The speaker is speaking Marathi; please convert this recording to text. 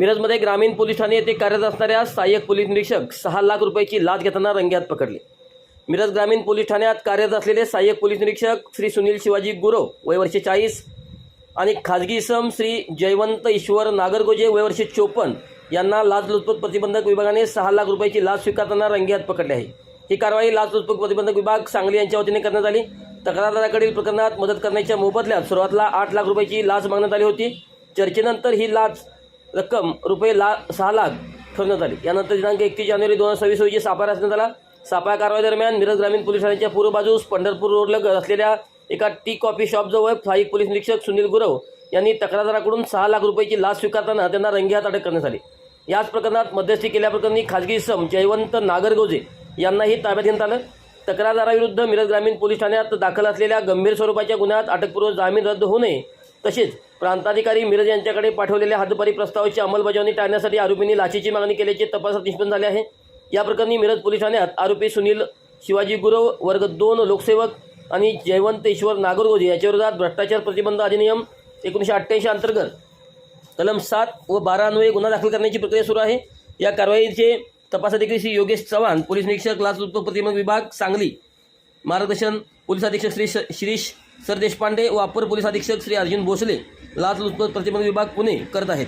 मिरजमध्ये ग्रामीण पोलीस ठाणे येथे कार्यरत असणाऱ्या सहाय्यक पोलीस निरीक्षक सहा लाख रुपयाची लाच घेताना रंग्यात पकडले. मिरज ग्रामीण पोलीस ठाण्यात कार्यरत असलेले सहाय्यक पोलीस निरीक्षक श्री सुनील शिवाजी गुरव वय चाळीस आणि खाजगी इसम श्री जयवंत ईश्वर नागरगोजे वय वर्षे चोपन्न यांना लाचलुचपत प्रतिबंधक विभागाने सहा लाख रुपयाची लाच स्वीकारताना रंगेहात पकडले आहे. ही कारवाई लाचलुचपत प्रतिबंधक विभाग सांगली यांच्या वतीने करण्यात आली. तक्रारदाराकडील प्रकरणात मदत करण्याच्या मोबदल्यात सुरुवातीला आठ लाख रुपयाची लाच मागण्यात आली होती. चर्चेनंतर ही लाच रक्कम रुपये ला सहा लाख ठरवण्यात आली. यानंतर दिनांक एकतीस जानेवारी दोन हजार सव्वीस रोजी सापळा रचण्यात आला सापळा कारवाई दरम्यान मिरज ग्रामीण पोलीस ठाण्याच्या पूर्व बाजूस पंढरपूर रोडलग असलेल्या एका टी कॉफी शॉपजवळ सहाय्यक पोलीस निरीक्षक सुनील गुरव यांनी तक्रारदाराकडून सहा लाख रुपयाची लाच स्वीकारताना त्यांना रंगेहात अटक करण्यात आली. याच प्रकरणात मध्यस्थी केल्याप्रकरणी खाजगी इसम जयवंत नागरगोजे यांनाही ताब्यात घेण्यात आलं. तक्रारदाराविरुद्ध मिरज ग्रामीण पोलीस ठाण्यात दाखल असलेल्या गंभीर स्वरूपाच्या गुन्ह्यात अटकपूर्व जामीन रद्द होऊ नये तसेच प्रांताधिकारी मिरज यांच्याकडे पाठवलेल्या हद्दपारी प्रस्तावाची अंमलबजावणी टाळण्यासाठी आरोपींनी लाचेची मागणी केल्याचे तपासात निष्पन्न झाले आहे. या प्रकरणी मिरज पोलीस ठाण्यात आरोपी सुनील शिवाजी गुरव वर्ग दोन लोकसेवक आणि जयवंत ईश्वर नागरगोजे याच्याविरोधात भ्रष्टाचार प्रतिबंध अधिनियम एकोणीसशे अठ्ठ्याऐंशी अंतर्गत कलम सात व बारा अन्वये गुन्हा दाखल करण्याची प्रक्रिया सुरू आहे. या कारवाईचे तपासाधिकारी श्री योगेश चव्हाण पोलीस निरीक्षक लाचलुचपत प्रतिबंध विभाग सांगली मार्गदर्शन पोलीस अधीक्षक श्री श- शिरीष सर देशपांडे व अपर पोलीस अधीक्षक श्री अर्जुन भोसले. लाचलुचपत प्रतिबंध विभाग पुणे करत आहेत.